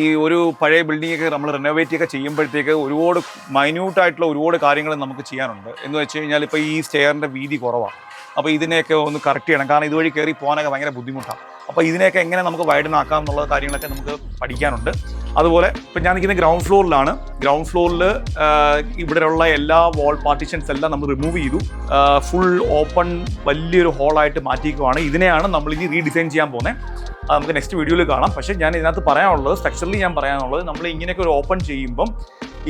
ഈ ഒരു പഴയ ബിൽഡിംഗ് ഒക്കെ നമ്മൾ റിനോവേറ്റ് ഒക്കെ ചെയ്യുമ്പോഴത്തേക്ക് ഒരുപാട് മൈന്യൂട്ടായിട്ടുള്ള ഒരുപാട് കാര്യങ്ങൾ നമുക്ക് ചെയ്യാനുണ്ട്. എന്ന് വെച്ച് കഴിഞ്ഞാൽ ഇപ്പോൾ ഈ സ്റ്റെയറിന്റെ വീതി കുറവാണ് അപ്പോൾ ഇതിനെയൊക്കെ ഒന്ന് കറക്റ്റ് ചെയ്യണം. കാരണം ഇതുവഴി കയറി പോകാനൊക്കെ ഭയങ്കര ബുദ്ധിമുട്ടാണ് അപ്പോൾ ഇതിനെയൊക്കെ എങ്ങനെ നമുക്ക് വൈഡൻ ആക്കാം എന്നുള്ള കാര്യങ്ങളൊക്കെ നമുക്ക് പഠിക്കാനുണ്ട്. അതുപോലെ ഇപ്പം ഞാൻ നിൽക്കുന്ന ഗ്രൗണ്ട് ഫ്ലോറിലാണ് ഗ്രൗണ്ട് ഫ്ലോറിൽ ഇവിടെയുള്ള എല്ലാ വാൾ പാർട്ടീഷൻസ് എല്ലാം നമ്മൾ റിമൂവ് ചെയ്തു. ഫുൾ ഓപ്പൺ വലിയൊരു ഹോളായിട്ട് മാറ്റിയിരിക്കുവാണ്. ഇതിനെയാണ് നമ്മൾ ഇനി റീഡിസൈൻ ചെയ്യാൻ പോകുന്നത് നമുക്ക് നെക്സ്റ്റ് വീഡിയോയിൽ കാണാം. പക്ഷേ ഞാൻ ഇതിനകത്ത് പറയാനുള്ളത് സ്ട്രക്ചറലി ഞാൻ പറയാനുള്ളത് നമ്മൾ ഇങ്ങനെയൊക്കെ ഒരു ഓപ്പൺ ചെയ്യുമ്പം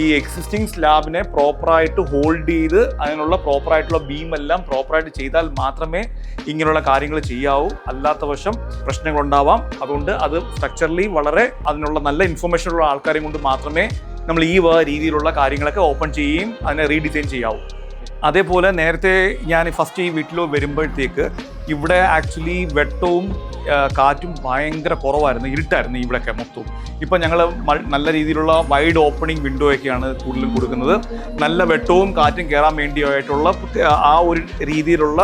ഈ എക്സിസ്റ്റിംഗ് സ്ലാബിനെ പ്രോപ്പറായിട്ട് ഹോൾഡ് ചെയ്ത് അതിനുള്ള പ്രോപ്പറായിട്ടുള്ള ബീം എല്ലാം പ്രോപ്പറായിട്ട് ചെയ്താൽ മാത്രമേ ഇങ്ങനെയുള്ള കാര്യങ്ങൾ ചെയ്യാവൂ. അല്ലാത്ത വശം പ്രശ്നങ്ങളുണ്ടാവാം അതുകൊണ്ട് അത് സ്ട്രക്ചറലി വളരെ അതിനുള്ള നല്ല ഇൻഫർമേഷൻ ഉള്ള ആൾക്കാരെയും കൊണ്ട് മാത്രമേ നമ്മൾ ഈ രീതിയിലുള്ള കാര്യങ്ങളൊക്കെ ഓപ്പൺ ചെയ്യുകയും അതിനെ റീഡിസൈൻ ചെയ്യാവൂ. അതേപോലെ നേരത്തെ ഞാൻ ഫസ്റ്റ് ഈ വീട്ടിൽ വരുമ്പോഴത്തേക്ക് ഇവിടെ ആക്ച്വലി വെട്ടവും കാറ്റും ഭയങ്കര കുറവായിരുന്നു ഇരുട്ടായിരുന്നു ഇവിടെയൊക്കെ മൊത്തവും. ഇപ്പം ഞങ്ങൾ നല്ല രീതിയിലുള്ള വൈഡ് ഓപ്പണിംഗ് വിൻഡോ ഒക്കെയാണ് കൂടുതലും കൊടുക്കുന്നത്. നല്ല വെട്ടവും കാറ്റും കയറാൻ വേണ്ടിയായിട്ടുള്ള ആ ഒരു രീതിയിലുള്ള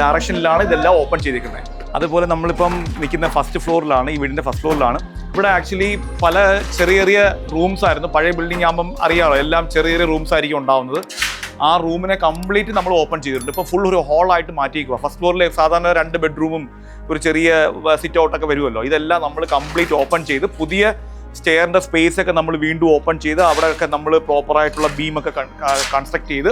ഡയറക്ഷനിലാണ് ഇതെല്ലാം ഓപ്പൺ ചെയ്തിരിക്കുന്നത്. അതുപോലെ നമ്മളിപ്പം നിൽക്കുന്ന ഫസ്റ്റ് ഫ്ലോറിലാണ് ഈ വീടിന്റെ ഫസ്റ്റ് ഫ്ലോറിലാണ് ഇവിടെ ആക്ച്വലി പല ചെറിയ ചെറിയ റൂംസ് ആയിരുന്നു. പഴയ ബിൽഡിംഗ് ആകുമ്പം അറിയാമല്ലോ എല്ലാം ചെറിയ ചെറിയ റൂംസ് ആയിരിക്കും ഉണ്ടാവുന്നത്. ആ റൂമിനെ കംപ്ലീറ്റ് നമ്മൾ ഓപ്പൺ ചെയ്തിട്ടുണ്ട്. ഇപ്പോൾ ഫുൾ ഒരു ഹോളായിട്ട് മാറ്റിയിരിക്കുക ഫസ്റ്റ് ഫ്ലോറിൽ സാധാരണ രണ്ട് ബെഡ്റൂമും ഒരു ചെറിയ സിറ്റ് ഔട്ടൊക്കെ വരുമല്ലോ. ഇതെല്ലാം നമ്മൾ കംപ്ലീറ്റ് ഓപ്പൺ ചെയ്ത് പുതിയ സ്റ്റെയറിന്റെ സ്പേസ് ഒക്കെ നമ്മൾ വീണ്ടും ഓപ്പൺ ചെയ്ത് അവിടെയൊക്കെ നമ്മൾ പ്രോപ്പറായിട്ടുള്ള ബീമൊക്കെ കൺസ്ട്രക്ട് ചെയ്ത്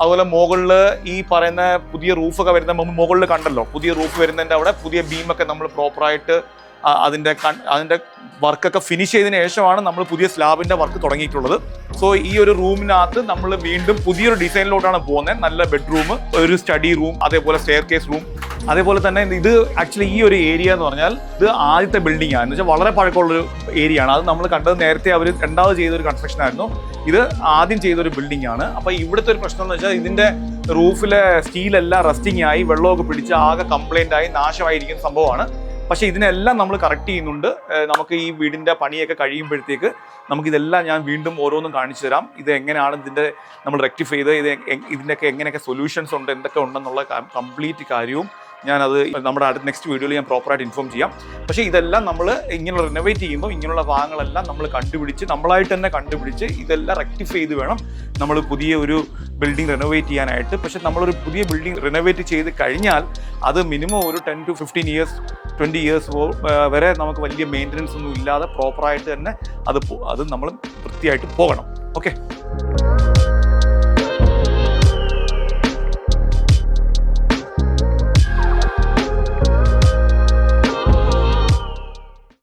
അതുപോലെ മുകളിൽ ഈ പറയുന്ന പുതിയ റൂഫൊക്കെ വരുന്ന മുകളിൽ കണ്ടല്ലോ. പുതിയ റൂഫ് വരുന്നതിന്റെ അവിടെ പുതിയ ബീമൊക്കെ നമ്മൾ പ്രോപ്പറായിട്ട് അതിന്റെ കൺ- അതിന്റെ വർക്കൊക്കെ ഫിനിഷ് ചെയ്തതിന് ശേഷമാണ് നമ്മൾ പുതിയ സ്ലാബിന്റെ വർക്ക് തുടങ്ങിയിട്ടുള്ളത്. സോ ഈ ഒരു റൂമിനകത്ത് നമ്മൾ വീണ്ടും പുതിയൊരു ഡിസൈനിലോട്ടാണ് പോകുന്നത്. നല്ല ബെഡ്റൂം ഒരു സ്റ്റഡി റൂം അതേപോലെ സ്റ്റെയർ കേസ് റൂം അതേപോലെ തന്നെ ഇത് ആക്ച്വലി ഈ ഒരു ഏരിയ എന്ന് പറഞ്ഞാൽ ഇത് ആദ്യത്തെ ബിൽഡിംഗ് ആണ്. എന്ന് വെച്ചാൽ വളരെ പഴക്കമുള്ളൊരു ഏരിയ ആണ്. അത് നമ്മൾ കണ്ടത് നേരത്തെ അവർ രണ്ടാമത് ചെയ്തൊരു കൺസ്ട്രക്ഷൻ ആയിരുന്നു. ഇത് ആദ്യം ചെയ്തൊരു ബിൽഡിംഗ് ആണ്. അപ്പോൾ ഇവിടുത്തെ ഒരു പ്രശ്നം എന്ന് വെച്ചാൽ ഇതിന്റെ റൂഫിലെ സ്റ്റീലെല്ലാം റസ്റ്റിംഗ് ആയി വെള്ളമൊക്കെ പിടിച്ച് ആകെ കംപ്ലൈന്റ് ആയി നാശമായിരിക്കുന്ന സംഭവമാണ്. പക്ഷേ ഇതിനെല്ലാം നമ്മൾ കറക്റ്റ് ചെയ്യുന്നുണ്ട്. നമുക്ക് ഈ വീടിന്റെ പണിയൊക്കെ കഴിയുമ്പോഴത്തേക്ക് നമുക്കിതെല്ലാം ഞാൻ വീണ്ടും ഓരോന്നും കാണിച്ചു തരാം. ഇത് എങ്ങനെയാണ് ഇതിന്റെ നമ്മൾ റെക്ടിഫൈ ചെയ്ത് ഇത് ഇതിന്റെയൊക്കെ എങ്ങനെയൊക്കെ സൊല്യൂഷൻസ് ഉണ്ട്? എന്തൊക്കെ ഉണ്ടെന്നുള്ള കംപ്ലീറ്റ് കാര്യവും ഞാനത് നമ്മുടെ അടുത്ത നെക്സ്റ്റ് വീഡിയോയിൽ ഞാൻ പ്രോപ്പറായിട്ട് ഇൻഫോം ചെയ്യാം. പക്ഷേ ഇതെല്ലാം നമ്മൾ ഇങ്ങനെ റിനോവേറ്റ് ചെയ്യുമ്പോൾ ഇങ്ങനെയുള്ള ഭാഗങ്ങളെല്ലാം നമ്മൾ കണ്ടുപിടിച്ച് നമ്മളായിട്ട് തന്നെ കണ്ടുപിടിച്ച് ഇതെല്ലാം റെക്ടിഫൈ ചെയ്ത് വേണം നമ്മൾ പുതിയ ഒരു ബിൽഡിംഗ് റിനോവേറ്റ് ചെയ്യാനായിട്ട്. പക്ഷേ നമ്മളൊരു പുതിയ ബിൽഡിംഗ് റിനോവേറ്റ് ചെയ്ത് കഴിഞ്ഞാൽ അത് മിനിമം ഒരു ten to fifteen years twenty years വരെ നമുക്ക് വലിയ മെയിന്റനൻസ് ഒന്നും ഇല്ലാതെ പ്രോപ്പറായിട്ട് തന്നെ അത് അത് നമ്മൾ വൃത്തിയായിട്ട് പോകണം. ഓക്കെ